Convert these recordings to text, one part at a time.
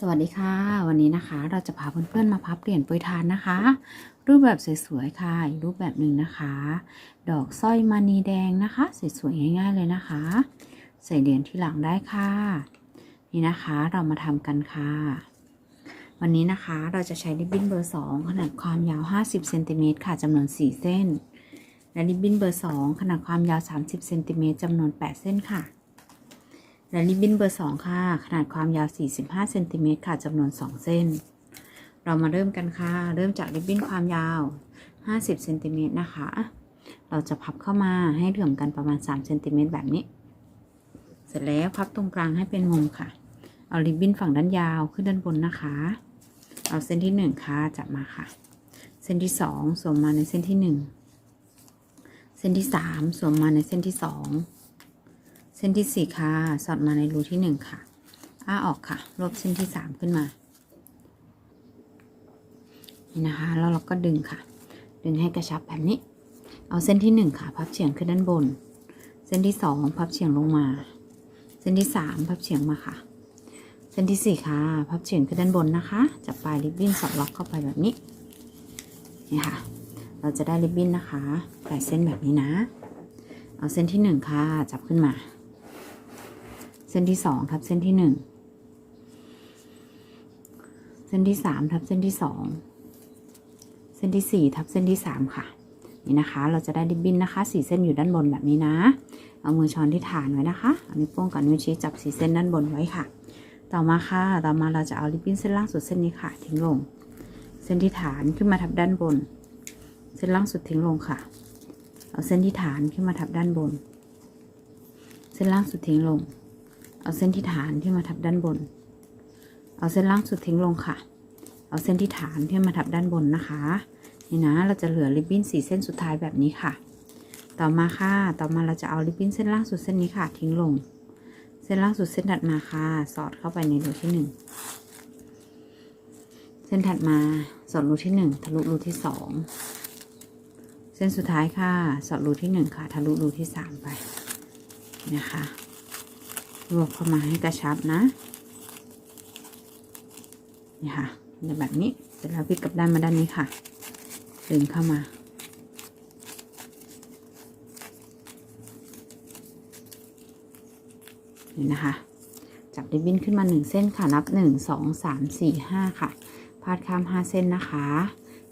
สวัสดีค่ะ วันนี้นะคะเราจะพาเพื่อนๆมาพับเหรียญปรยทานนะคะ รูปแบบสวยๆค่ะอีกรูปแบบหนึ่งนะคะ ดอกสร้อยมานีแดงนะคะสวยๆง่ายๆเลยนะคะ ใส่เหรียญที่หลังได้ค่ะ นี่นะคะเรามาทำกันค่ะ วันนี้นะคะเราจะใช้ริบบิ้นเบอร์2ขนาดความยาว 50เซนติเมตรค่ะจำนวน 4 เส้น และริบบิ้นเบอร์2ขนาดความยาว 30เซนติเมตรจำนวน 8 เส้นค่ะ และริบบิ้นเบอร์ 2 ค่ะ ขนาดความยาว 45เซนติเมตรค่ะจำนวน 2 เส้น เรามาเริ่มกันค่ะ เริ่มจากริบบิ้นความยาว 50เซนติเมตรนะคะ เราจะพับเข้ามาให้เหลื่อมกันประมาณ3เซนติเมตรแบบนี้ เสร็จแล้วพับตรงกลางให้เป็นมุมค่ะ เอาริบบิ้นฝั่งด้านยาวขึ้นด้านบนนะคะ เอาเส้นที่ 1 ค่ะจับมาค่ะ เส้นที่ 2สวมมาในเส้นที่ 1 เส้นที่ 3สวมมาในเส้นที่ 2 เส้นที่4ค่ะ สอดมาในรูที่1ค่ะ อ้าออกค่ะ ลบเส้นที่3ขึ้นมา นี่นะคะ แล้วเราก็ดึงค่ะ ดึงให้กระชับแบบนี้ เอาเส้นที่1ค่ะ พับเฉียงขึ้นด้านบน เส้นที่2พับเฉียงลงมา เส้นที่3พับเฉียงมาค่ะ เส้นที่4ค่ะ พับเฉียงขึ้นด้านบนนะคะ จับปลายริบบิ้นสอดล็อกเข้าไปแบบนี้ นี่ค่ะ เราจะได้ริบบิ้นนะคะแปดเส้นแบบนี้นะ เอาเส้นที่1ค่ะ จับขึ้นมา ส้นที่2ทับเส้นที่1เส้นที่3ทับเส้นที่2เส้นที่4ทับเส้นที่3ค่ะ นี่นะคะ เราจะได้ริบบิ้นนะคะสี่เส้นอยู่ด้านบนแบบนี้นะ เอามือช้อนที่ฐานไว้นะคะเอานิ้วโป้งกับนิ้วชี้จับสี่เส้นด้านบนไว้ค่ะ ต่อมาค่ะ ต่อมาเราจะเอาริบบิ้นเส้นล่างสุดเส้นนี้ค่ะ ทิ้งลง เส้นที่ฐานขึ้นมาทับด้านบน เส้นล่างสุดทิ้งลงค่ะ เอาเส้นที่ฐานขึ้นมาทับด้านบน เส้นล่างสุดทิ้งลง เอาเส้นที่ฐานขึ้นมาทับด้านบน เอาเส้นล่างสุดทิ้งลงค่ะ เอาเส้นที่ฐานขึ้นมาทับด้านบนนะคะ นี่นะ เราจะเหลือริบบิ้นสี่เส้นสุดท้ายแบบนี้ค่ะ ต่อมาค่ะ ต่อมาเราจะเอาริบบิ้นเส้นล่างสุดเส้นนี้ค่ะ ทิ้งลง เส้นล่างสุดเส้นถัดมาค่ะ สอดเข้าไปในรูที่หนึ่งเส้นถัดมาสอดรูที่หนึ่งทะลุรูที่สองเส้นสุดท้ายค่ะ สอดรูที่หนึ่งค่ะ ทะลุรูที่สามไปนะคะ รวบเข้ามาให้กระชับนะนี่ค่ะจะแบบนี้เสร็จแล้วพลิกกลับด้านมาด้านนี้ค่ะดึงเข้ามา นี่นะคะ จับริบบิ้นขึ้นมาหนึ่งเส้นค่ะ นับหนึ่งสองสามสี่ห้าค่ะ พาดข้ามห้าเส้นนะคะ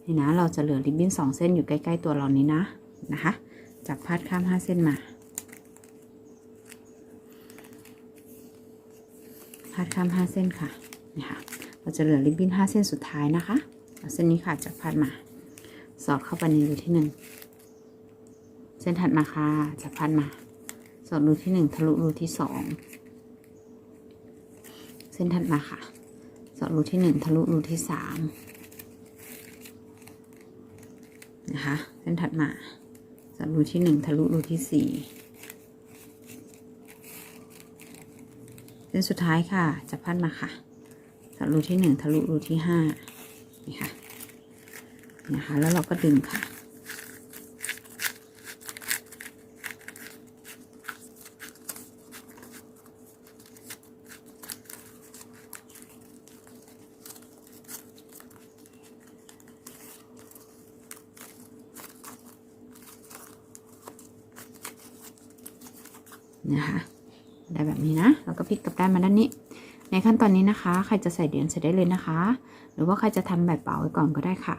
นี่นะ เราจะเหลือริบบิ้นสองเส้นอยู่ใกล้ ๆ ตัวเรานี้นะ นะคะ จับพาดข้ามห้าเส้นมา พาดข้ามห้าเส้นค่ะนี่ค่ะเราจะเหลือริบบิ้นห้าเส้นสุดท้ายนะคะเอาเส้นนี้ค่ะจับพาดมา สอดเข้าไปในรูที่หนึ่งเส้นถัดมาค่ะจับพาดมา สอดรูที่หนึ่งทะลุรูที่สองเส้นถัดมาค่ะ สอดรูที่หนึ่งทะลุรูที่สามนะคะ เส้นถัดมาสอดรูที่หนึ่งทะลุรูที่สี่ ส้นสุดท้ายค่ะจับพัดมาค่ะทะลุที่หนึ่งทะลุรูที่ห้านี่ค่ะนะคะแล้วเราก็ดึงค่ะได้ แบบนี้นะ แล้วก็พลิกกลับด้านมาด้านนี้ ในขั้นตอนนี้นะคะ ใครจะใส่เหรียญใส่ได้เลยนะคะ หรือว่าใครจะทำแบบเป๋าไว้ก่อนก็ได้ค่ะ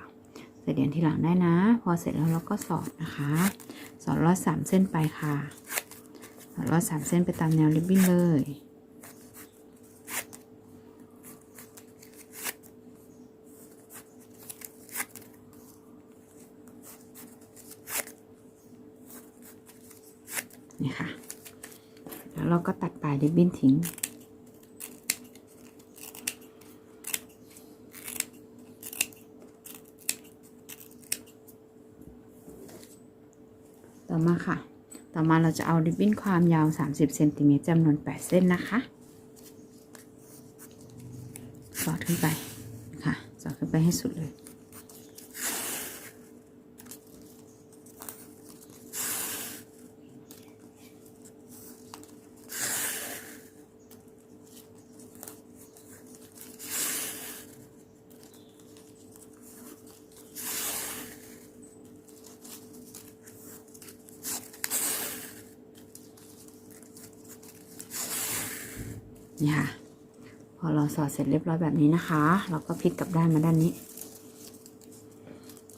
ใส่เหรียญทีหลังได้นะ พอเสร็จแล้วเราก็สอดนะคะ สอดลอดสามเส้นไปค่ะสอดลอดสามเส้นไปตามแนวริบบิ้นเลย นี่ค่ะ แล้วเราก็ตัดปลายริบบิ้นทิ้ง ต่อมาค่ะ ต่อมาเราจะเอาริบบิ้นความยาว 30เซนติเมตรจำนวน 8 เส้นนะคะสอดขึ้นไปค่ะสอดขึ้นไปให้สุดเลย นี่ค่ะ พอเราสอดเสร็จเรียบร้อยแบบนี้นะคะ เราก็พลิกกลับด้านมาด้านนี้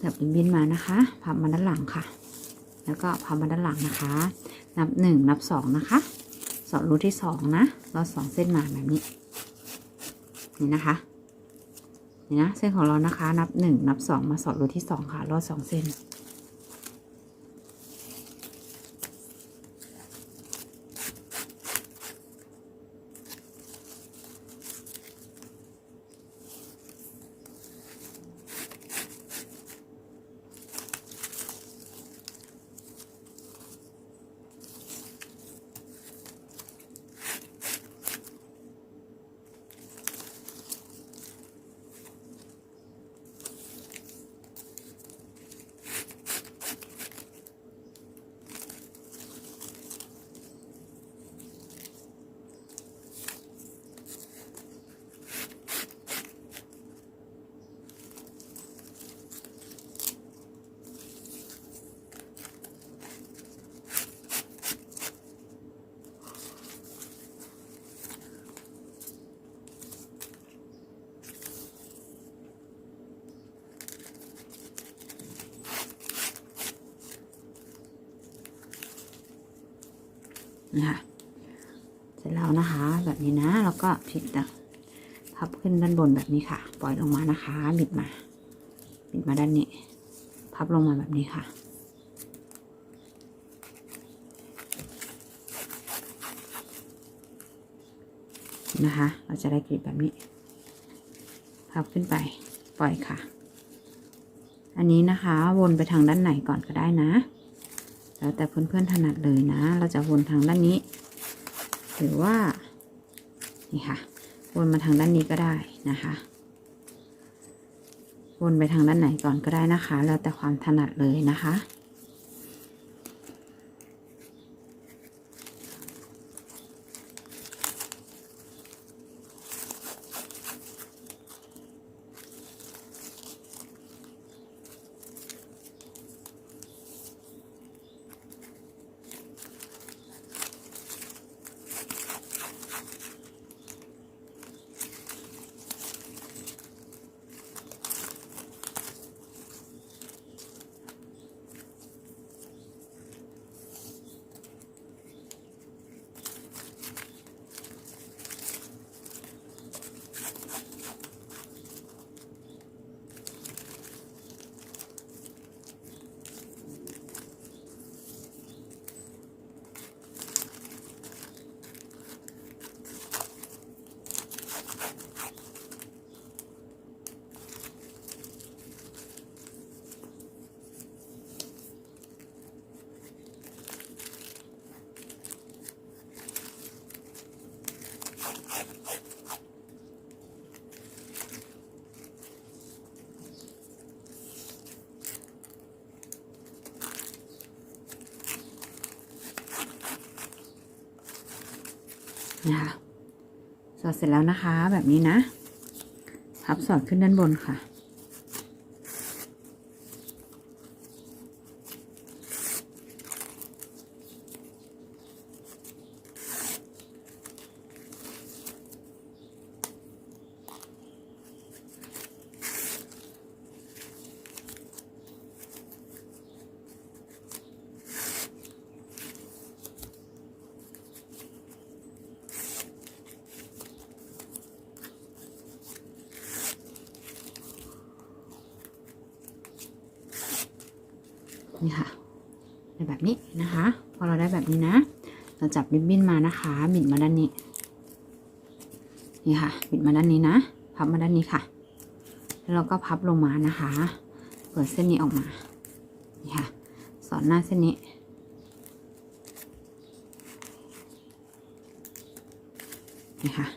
จับริบบินมานะคะพับมาด้านหลังค่ะ แล้วก็พับมาด้านหลังนะคะ นับหนึ่งนับสองนะคะ สอดรูที่สองนะเราสองเส้นมาแบบนี้ นี่นะคะนี่นะเส้นของเรานะคะ นับหนึ่งนับสองมาสอดรูที่สองค่ะรอดสองเส้น นะคะเสร็จแล้วนะคะ แบบนี้นะแล้วก็พลิกตะพับขึ้นด้านบนแบบนี้ค่ะ ปล่อยลงมานะคะ บิดมา บิดมาด้านนี้ พับลงมาแบบนี้ค่ะ นะคะ เราจะได้กลีบแบบนี้ พับขึ้นไป ปล่อยค่ะ อันนี้นะคะ วนไปทางด้านไหนก่อนก็ได้นะ แล้วแต่เพื่อนๆถนัดเลยนะ เราจะวนทางด้านนี้ หรือว่า นี่ค่ะ วนมาทางด้านนี้ก็ได้นะคะ วนไปทางด้านไหนก่อนก็ได้นะคะ แล้วแต่ความถนัดเลยนะคะ นะคะสอดเสร็จแล้วนะคะแบบนี้นะพับสอดขึ้นด้านบนค่ะ นี่ค่ะได้ แบบนี้นะคะพอเราได้แบบนี้นะ เราจับริบบิ้นมานะคะบิดมาด้านนี้นี่ค่ะบิดมาด้านนี้นะ พับมาด้านนี้ค่ะ แล้วเราก็พับลงมานะคะ เปิดเส้นนี้ออกมานี่ค่ะ สอนหน้าเส้นนี้นี่ค่ะ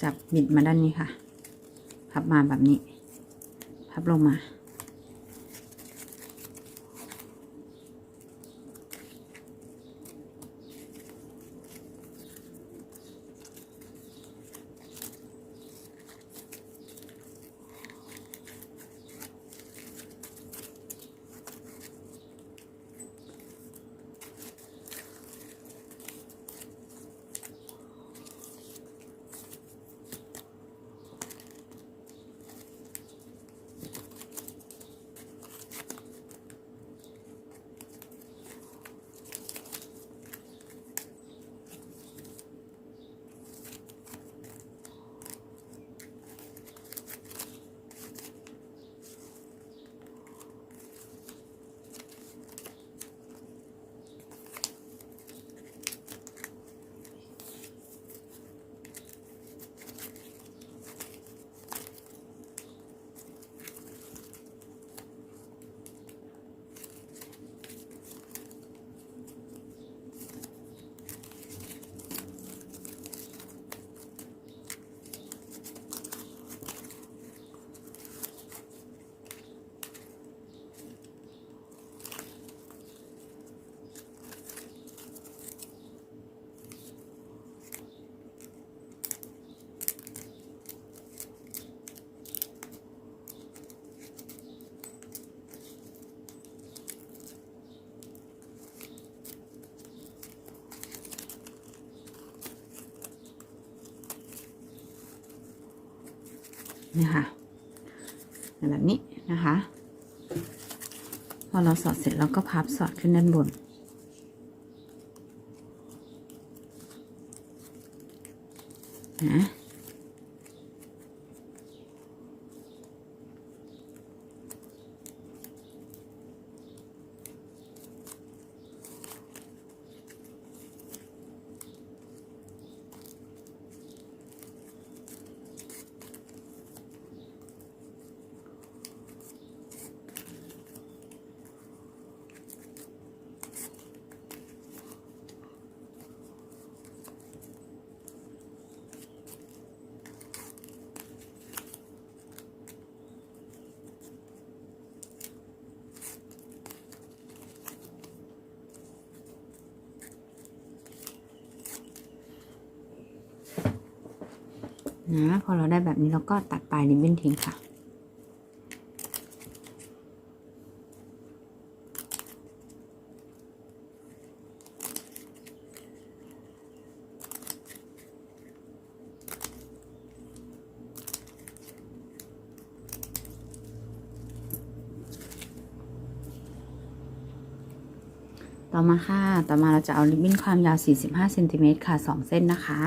จับบิดมาด้านนี้ค่ะ พับมาแบบนี้ พับลงมา นี่ค่ะแบบนี้นะคะพอเราสอดเสร็จเราก็พับสอดขึ้นด้านบน นะ นะพอเราได้แบบนี้เราก็ตัดปลายริบบิ้นทิ้งค่ะ ต่อมาค่ะ ต่อมาเราจะเอาริบบิ้นความยาว 45เซนติเมตรค่ะ 2 เส้นนะคะ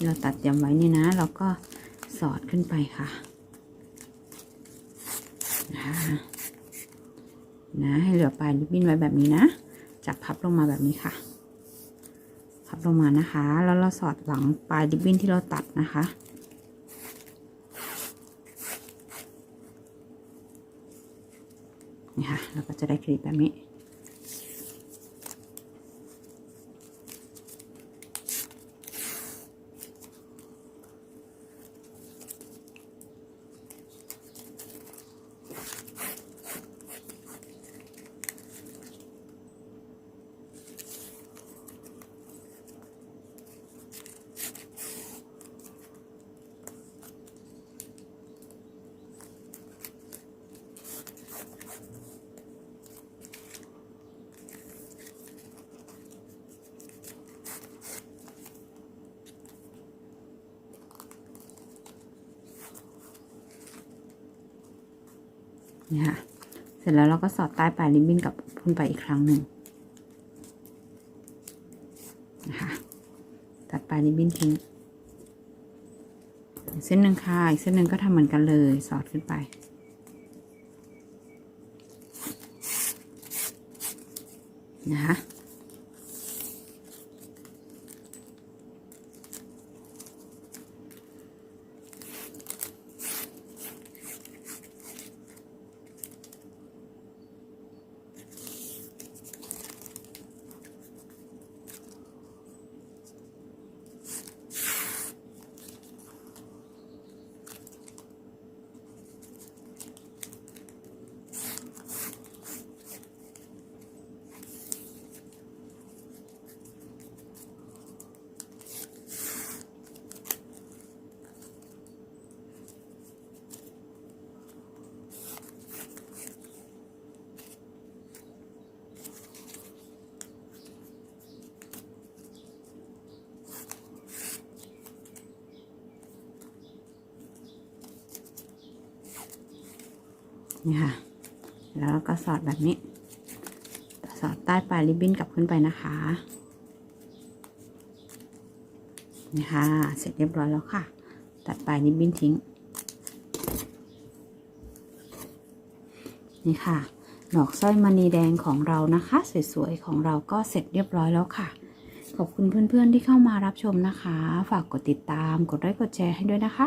ที่เราตัดเตรียมไว้นี่นะ เราก็สอดขึ้นไปค่ะนะนะให้เหลือปลายริบบิ้นไว้แบบนี้นะ จับพับลงมาแบบนี้ค่ะ พับลงมานะคะ แล้วเราสอดหลังปลายริบบิ้นที่เราตัดนะคะนี่ค่ะเราก็จะได้คลิปแบบนี้ นี่ค่ะ เสร็จแล้วเราก็สอดใต้ปลายริบบิ้นกับพุ่นไปอีกครั้งหนึ่งนะคะตัดปลายริบบิ้นทิ้งเส้นหนึ่งค่ะอีกเส้นหนึ่งก็ทำเหมือนกันเลยสอดขึ้นไปนะคะ นี่ค่ะ แล้วเราก็สอดแบบนี้ สอดใต้ปลายริบบิ้นกลับขึ้นไปนะคะนี่ค่ะ เสร็จเรียบร้อยแล้วค่ะ ตัดปลายริบบิ้นทิ้ง นี่ค่ะ ดอกสร้อยมณีแดงของเรานะคะ สวยๆ ของเราก็เสร็จเรียบร้อยแล้วค่ะขอบคุณเพื่อนๆที่เข้ามารับชมนะคะ ฝากกดติดตาม กดไลค์ กดแชร์ให้ด้วยนะคะ